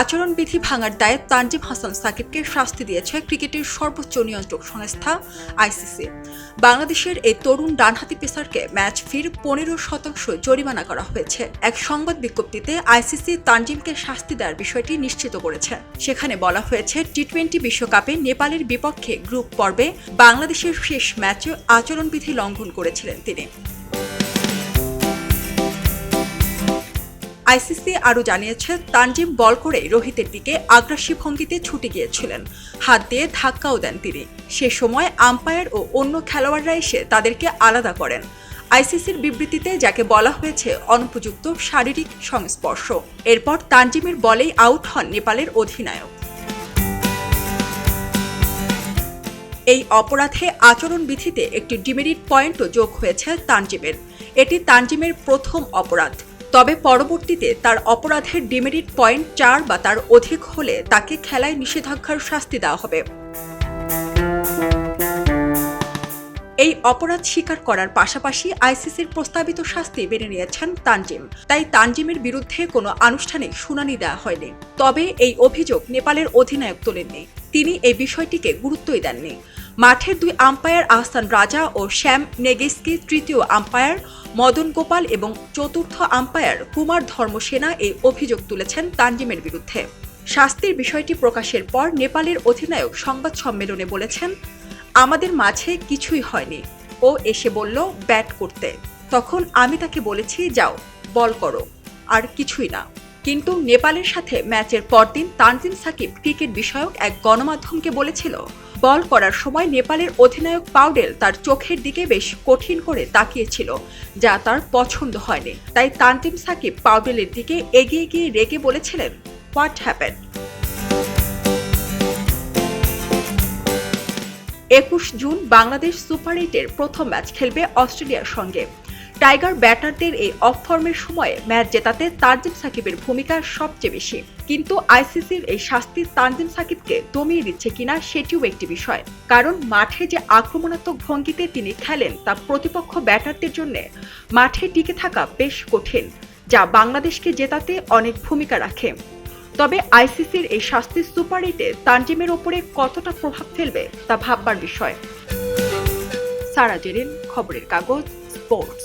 আচরণবিধি ভাঙার দায়ে তানজিম হাসান সাকিবকে শাস্তি দিয়েছে ক্রিকেটের সর্বোচ্চ নিয়ন্ত্রক সংস্থা আইসিসি। বাংলাদেশের এই তরুণ ডানহাতি পেসারকে ম্যাচ ফির পনেরো শতাংশ জরিমানা করা হয়েছে। এক সংবাদ বিজ্ঞপ্তিতে আইসিসি তানজিমকে শাস্তি দেওয়ার বিষয়টি নিশ্চিত করেছে। সেখানে বলা হয়েছে টি টোয়েন্টি বিশ্বকাপে নেপালের বিপক্ষে গ্রুপ পর্বে বাংলাদেশের শেষ ম্যাচে আচরণবিধি লঙ্ঘন করেছিলেন তিনি। আইসিসি আরও জানিয়েছে, তানজিম বল করে রোহিতের দিকে আগ্রাসী ভঙ্গিতে ছুটে গিয়েছিলেন। হাত দিয়ে ধাক্কাও দেন তিনি। সে সময় আম্পায়ার ও অন্য খেলোয়াড়রা এসে তাদেরকে আলাদা করেন। আইসিসির বিবৃতিতে যাকে বলা হয়েছে, অনুপযুক্ত শারীরিক সংস্পর্শ। এরপর তানজিমের বলেই আউট হন নেপালের অধিনায়ক। এই অপরাধে আচরণবিধিতে একটি ডিমেরিট পয়েন্টও যোগ হয়েছে তানজিমের। এটি তানজিমের প্রথম অপরাধ। তবে পরবর্তীতে তার অপরাধের ডিমেরিট পয়েন্ট চার বা তার অধিক হলে তাকে খেলায় নিষেধাজ্ঞার শাস্তি দেওয়া হবে। এই অপরাধ স্বীকার করার পাশাপাশি আইসিসির প্রস্তাবিত শাস্তি মেনে নিয়েছেন তানজিম। তাই তানজিমের বিরুদ্ধে কোনো আনুষ্ঠানিক শুনানি দেওয়া হয়নি। তবে এই অভিযোগ নেপালের অধিনায়ক তোলেননি। তিনি এই বিষয়টিকে গুরুত্বই দেননি। মাঠের দুই আম্পায়ার আহসান রাজা ও শ্যাম নেগেসকি তৃতীয় আম্পায়ার মদন গোপাল এবং চতুর্থ আম্পায়ার কুমার ধর্মসেনা এই অভিযোগ তুলেছেন তানজিমের বিরুদ্ধে। শাস্তির বিষয়টি প্রকাশের পর নেপালের অধিনায়ক সংবাদ সম্মেলনে বলেছেন, আমাদের মাঝে কিছুই হয়নি। ও এসে বলল, ব্যাট করতে। তখন আমি তাকে বলেছি, যাও, বল করো। আর কিছুই না। কিন্তু নেপালের সাথে ম্যাচের পরদিন তানজিম সাকিব ক্রিকেট বিষয়ক এক গণমাধ্যমকে বলেছিল বল করার সময় নেপালের অধিনায়ক পাউডেল তার চোখের দিকে বেশ কঠিন করে তাকিয়েছিল, যা তার পছন্দ হয়নি। তাই তানজিম সাকিব পাউডেলের দিকে এগিয়ে গিয়ে রেগে বলেছিলেন হোয়াট হ্যাপেন একুশ জুন বাংলাদেশ সুপার এইটের প্রথম ম্যাচ খেলবে অস্ট্রেলিয়ার সঙ্গে। টাইগার ব্যাটারদের এই অফ ফর্মের সময়ে ম্যাচ জেতাতে তানজিম সাকিবের ভূমিকা সবচেয়ে বেশি। কিন্তু আইসিসির এই শাস্তি তানজিম সাকিবকে দমিয়ে দিচ্ছে কিনা সেটিও একটি বিষয়। কারণ মাঠে যে আক্রমণাত্মক ভঙ্গিতে তিনি খেলেন তা প্রতিপক্ষ ব্যাটারদের জন্য মাঠে টিকে থাকা বেশ কঠিন, যা বাংলাদেশকে জেতাতে অনেক ভূমিকা রাখে। তবে আইসিসির এই শাস্তি সুপার এইটে তানজিমের ওপরে কতটা প্রভাব ফেলবে তা ভাববার বিষয়। সারা জেরিন খবরের কাগজ, স্পোর্টস।